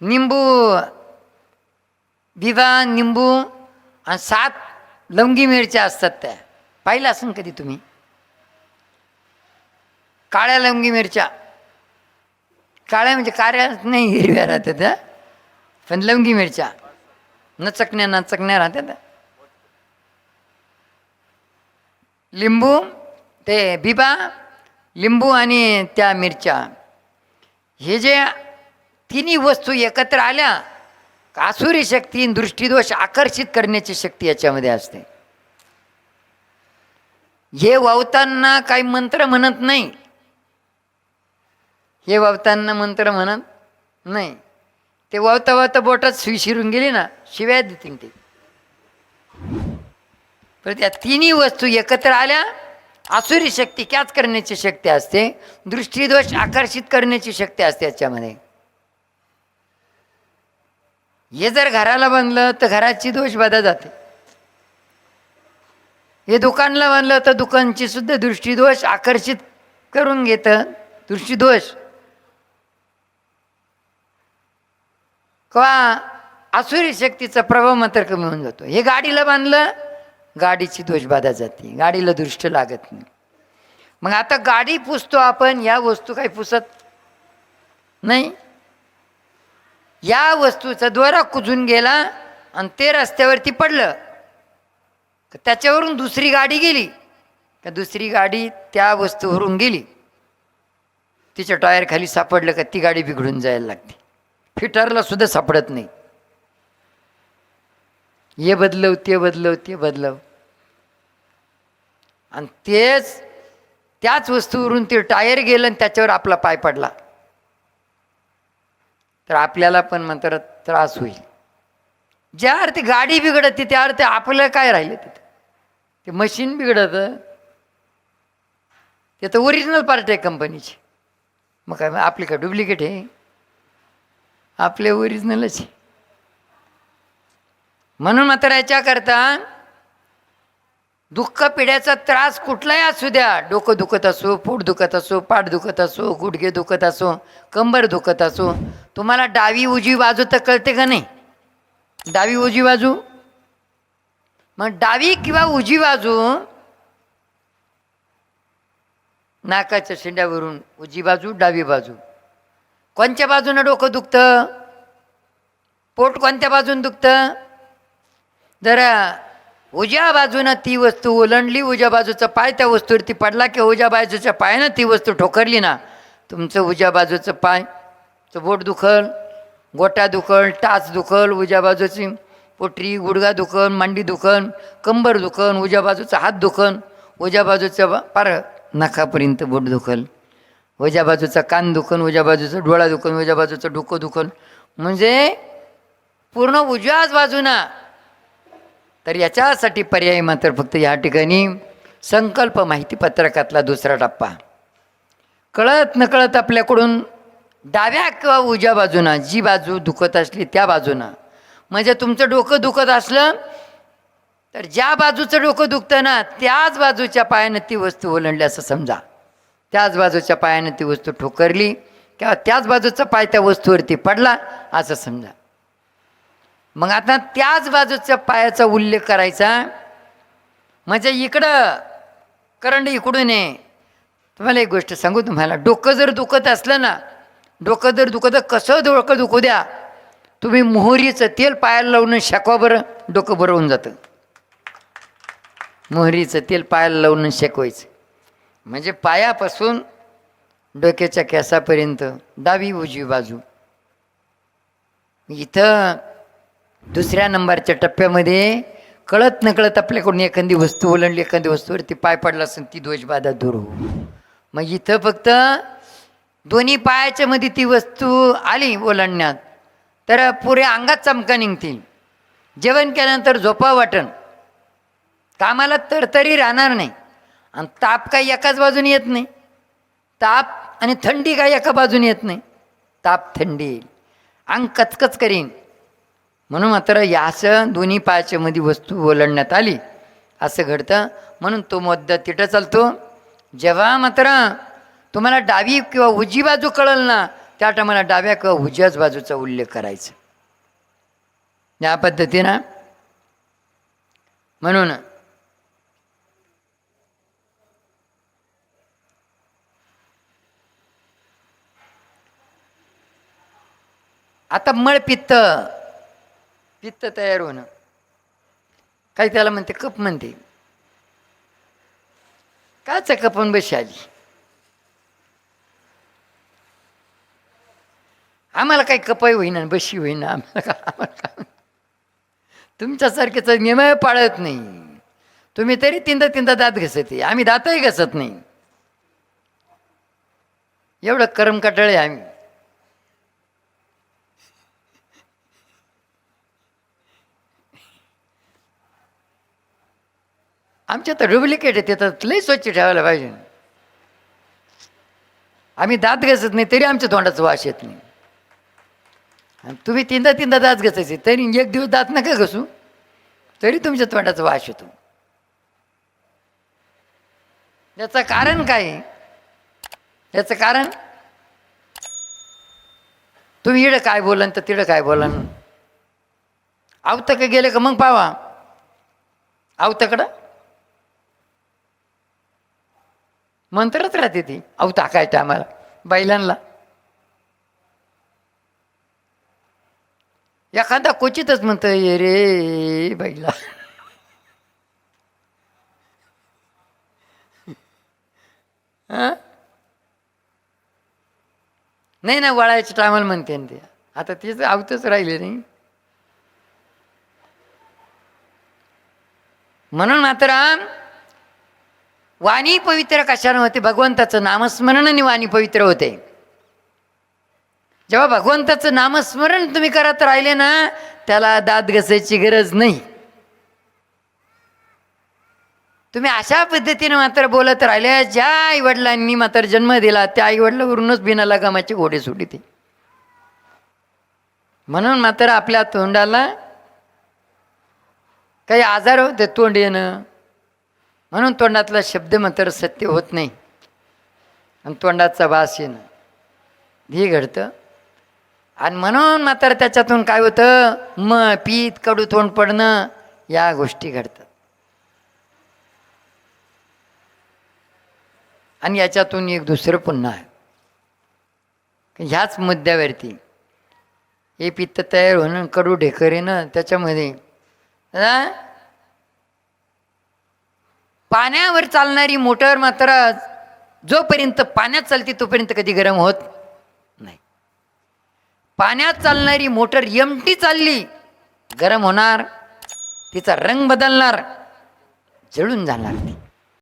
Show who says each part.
Speaker 1: निंबू विवा निंबू आणि सात लवंगी मिरच्या असतात त्या. पाहिलं असेल कधी तुम्ही? काळ्या लवंगी मिरच्या. काळ्या म्हणजे काऱ्या नाही हिरव्या राहतात त्या पण लवंगी मिरच्या. नचकण्या नचकण्या राहतात लिंबू ते बिबा लिंबू आणि त्या मिरच्या. हे जे तिन्ही वस्तू एकत्र आल्या का आसुरी शक्ती आणि दृष्टीदोष आकर्षित करण्याची शक्ती याच्यामध्ये असते. हे वावताना काही मंत्र म्हणत नाही. हे वावताना मंत्र म्हणत नाही. ते वावता वावता बोटात सुई शिरून गेली ना शिव्या देतील ते. तर त्या तिन्ही वस्तू एकत्र आल्या आसुरी शक्ती कॅच करण्याची शक्ती असते दृष्टीदोष आकर्षित करण्याची शक्ती असते याच्यामध्ये. हे जर घराला बांधलं तर घराची दोष बाधा जाते. हे दुकानला बांधलं तर दुकानची सुद्धा दृष्टीदोष आकर्षित करून घेतं. दृष्टीदोष किंवा आसुरी शक्तीचा प्रभाव मात्र कमी होऊन जातो. हे गाडीला बांधलं गाडीची दोषबाधा जाते. गाडीला दृष्ट लागत नाही. मग आता गाडी पुसतो आपण या वस्तू काही पुसत नाही. या वस्तूचा द्वारा कुजून गेला आणि ते रस्त्यावरती पडलं. तर त्याच्यावरून दुसरी गाडी गेली. का दुसरी गाडी त्या वस्तूवरून गेली. तिच्या टायर खाली सापडलं का ती गाडी बिघडून जायला लागते फिटरला सुद्धा सापडत नाही. हे बदलव ते बदलव ते बदलव. आणि तेच त्याच वस्तूवरून ते टायर गेलं आणि त्याच्यावर आपला पाय पडला. तर आपल्याला पण मात्र त्रास होईल. ज्या अर्थी गाडी बिघडते त्या अर्थी आपलं काय राहिलं तिथं? ते मशीन बिघडतं. ते तर ओरिजिनल पार्ट आहे कंपनीची मग काय आपली काय डुप्लिकेट आहे? आपले ओरिजिनलच आहे. म्हणून मात्र याच्याकरता दुःख पिढ्याचा त्रास कुठलाही असू द्या. डोकं दुखत असो पोट दुखत असो पाठ दुखत असो गुडघे दुखत असो कंबर दुखत असो तुम्हाला डावी उजवी बाजू तर कळते का नाही? डावी उजवी बाजू? मग डावी किंवा उजवी बाजू? नाकाच्या शेंड्यावरून उजवी बाजू डावी बाजू. कोणत्या बाजूनं डोकं दुखतं? पोट कोणत्या बाजून दुखतं? जरा उज्या बाजूनं ती वस्तू ओलंडली उज्या बाजूचा पाय त्या वस्तूवरती पडला की उज्या बाजूच्या पायानं ती वस्तू ठोकरली ना तुमचं उज्या बाजूचं पाय तर बोट दुखल गोटा दुखल टाच दुखल उज्या बाजूची पोटरी गुडगा दुखन मांडी दुखन कंबर दुखन उज्या बाजूचा हात दुखन उज्या बाजूचं पार नखापर्यंत बोट दुखल. उज्या बाजूचा कान दुखन उज्या बाजूचा डोळा दुखन उज्या बाजूचं डोकं दुखन म्हणजे पूर्ण उजव्याच बाजूना तर याच्यासाठी पर्याय मात्र फक्त या ठिकाणी संकल्प माहिती पत्रकातला दुसरा टप्पा. कळत नकळत आपल्याकडून डाव्या किंवा उजव्या बाजूनं जी बाजू दुखत असली त्या बाजूनं म्हणजे तुमचं डोकं दुखत असलं तर ज्या बाजूचं डोकं दुखतं ना त्याच बाजूच्या पायानं ती वस्तू ओलंडली असं समजा. त्याच बाजूच्या पायानं ती वस्तू ठोकरली किंवा त्याच बाजूचा पाय त्या वस्तूवरती पडला असं समजा. मग आता त्याच बाजूच्या पायाचा उल्लेख करायचा. म्हणजे इकडं करंड इकडून आहे तुम्हाला एक गोष्ट सांगू तुम्हाला. डोकं जर दुखत असलं ना डोकं जर दुखत कसं डोकं दुखू द्या तुम्ही मोहरीचं तेल पायाला लावून शेकवा बरं डोकं बरं होऊन जातं. मोहरीचं तेल पायाला लावून शेकवायचं. म्हणजे पायापासून डोक्याच्या केसापर्यंत डावी उजवी बाजू. इथं दुसऱ्या नंबरच्या टप्प्यामध्ये कळत नकळत आपल्याकडून एखादी वस्तू ओलांडली एखादी वस्तूवरती पाय पडला असेल ती दोषबाधा दूर हो मग इथं फक्त दोन्ही पायाच्या मध्ये ती वस्तू आली ओलांडण्यात तर पुऱ्या अंगात चमका निघतील. जेवण केल्यानंतर झोपा वाटण. कामाला तरतरी राहणार नाही. आणि ताप काही एकाच बाजूने येत नाही. ताप आणि थंडी काही एका बाजूने येत नाही. ताप थंडी येईल. अंग कचकच करीन. म्हणून मात्र या असं दोन्ही पायाच्यामध्ये वस्तू ओलडण्यात आली. असं घडतं. म्हणून तो मुद्दा तिथं चालतो. जेव्हा मात्र तुम्हाला डावी किंवा उजी बाजू कळल ना त्या टायमाला डाव्या किंवा उजव्याच बाजूचा उल्लेख करायचा. या पद्धतीनं. म्हणून आता मळपित्त पित्त तयार होणं. काही त्याला म्हणते कप म्हणते. का कपन बशी आली आम्हाला काही कपाई होईना बशी होईना आम्हाला का आम्हाला तुमच्यासारखेच नियम पाळत नाही. तुम्ही तरी तीनदा तीनदा दात घसते आम्ही दातही घसत नाही. एवढं करम कटाळे आम्ही. आमच्या तर डुप्लिकेट आहे त्यात लई स्वच्छ ठेवायला पाहिजे. आम्ही दात घसत नाही तरी आमच्या तोंडाचं वास येत नाही. आणि तुम्ही तीनदा तीनदा दात घसायचे तरी एक दिवस दात नका घसू तरी तुमच्या तोंडाचा वास येतो. याचं कारण काय याचं कारण तुम्ही इडं काय बोलन तर तिडं काय बोलन आवतं का गेले का मग पावा? आवताकडं मंत्रच राहते ती. आवता काय टायमाला बैलांना. एखादा क्वचितच म्हणतं ये रे बैला. नाही ना वळायच्या टायमाला म्हणते ना ते. आता तेच आवतच राहिले नाही. म्हणून मात्र वाणी पवित्र कशानं होते? भगवंताचं नामस्मरणाने वाणी पवित्र होते. जेव्हा भगवंताचं नामस्मरण तुम्ही करत राहिले ना त्याला दात घसायची गरज नाही. तुम्ही अशा पद्धतीने मात्र बोलत राहिले ज्या आईवडिलांनी मात्र जन्म दिला त्या आईवडिलावरूनच बिना लगामाचे घोडे सुटीते म्हणून मात्र आपल्या तोंडाला काही आजार होते तोंड येणं म्हणून तोंडातला शब्द मात्र सत्य होत नाही. आणि तोंडाचा वास येणं. हे घडतं. आणि म्हणून मात्र त्याच्यातून काय होतं? म पीत कडू तोंड पडणं या गोष्टी घडतात. आणि याच्यातून एक दुसरं पुन्हा आहे. ह्याच मुद्द्यावरती हे पित्त तयार होणं कडू ढेकर येणं त्याच्यामध्ये पाण्यावर चालणारी मोटर मात्र जोपर्यंत पाण्यात चालते तोपर्यंत कधी गरम होत नाही. पाण्यात चालणारी मोटर एमटी चालली गरम होणार तिचा रंग बदलणार जळून जाणार ती.